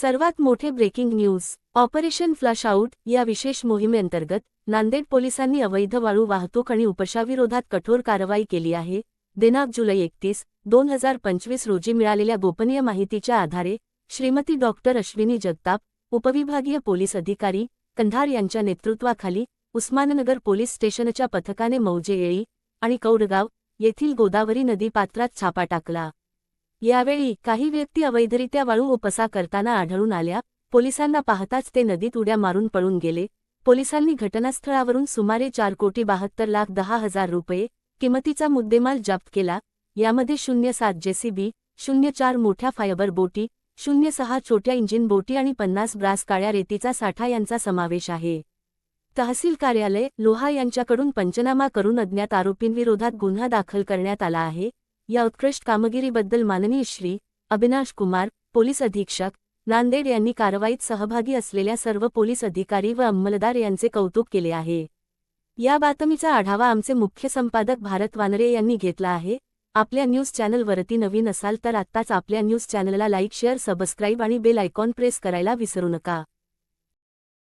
सर्वात मोठे breaking news operation flush out या विशेष मोहिमेअंतर्गत नांदेड पोलिसांनी अवैध वाळू वाहतूक आणि उपशाविरोधात कठोर कारवाई केली आहे. दिनांक जुलै एकतीस दोन हजार पंचवीस रोजी मिळालेल्या गोपनीय माहितीच्या आधारे श्रीमती डॉक्टर अश्विनी जगताप उपविभागीय पोलीस अधिकारी कंधार यांच्या नेतृत्वाखाली उस्माननगर पोलीस स्टेशनच्या पथकाने मौजे येळी आणि कौडगाव येथील गोदावरी नदी पात्रात छापा टाकला. यावेळी काही व्यक्ती अवैधरित्या वाळू उपसा करताना आढळून आल्या. पोलिसांना पाहताच ते नदीत उड्या मारून पळून गेले. पोलिसांनी घटनास्थळावरून सुमारे चार कोटी बहात्तर लाख दहा हजार रुपये किमतीचा मुद्देमाल जप्त केला. यामध्ये शून्य सात जेसीबी शून्य चार मोठ्या फायबर बोटी शून्य सहा छोट्या इंजिन बोटी आणि पन्नास ब्रास काळ्या रेतीचा साठा यांचा समावेश आहे. तहसील कार्यालय लोहा यांच्याकडून पंचनामा करून अज्ञात आरोपींविरोधात गुन्हा दाखल करण्यात आला आहे. या उत्कृष्ट कामगिरीबद्दल माननीय श्री अविनाश कुमार पोलीस अधीक्षक नांदेड यांनी कारवाईत सहभागी असलेल्या सर्व पोलीस अधिकारी व अंमलदार यांचे कौतुक केले आहे. या बातमीचा आढावा आमचे मुख्य संपादक भारत वानरे यांनी घेतला आहे. आपल्या न्यूज चॅनलवरती नवीन असाल तर आत्ताच आपल्या न्यूज चॅनलला लाईक शेअर सबस्क्राईब आणि बेल आयकॉन प्रेस करायला विसरू नका.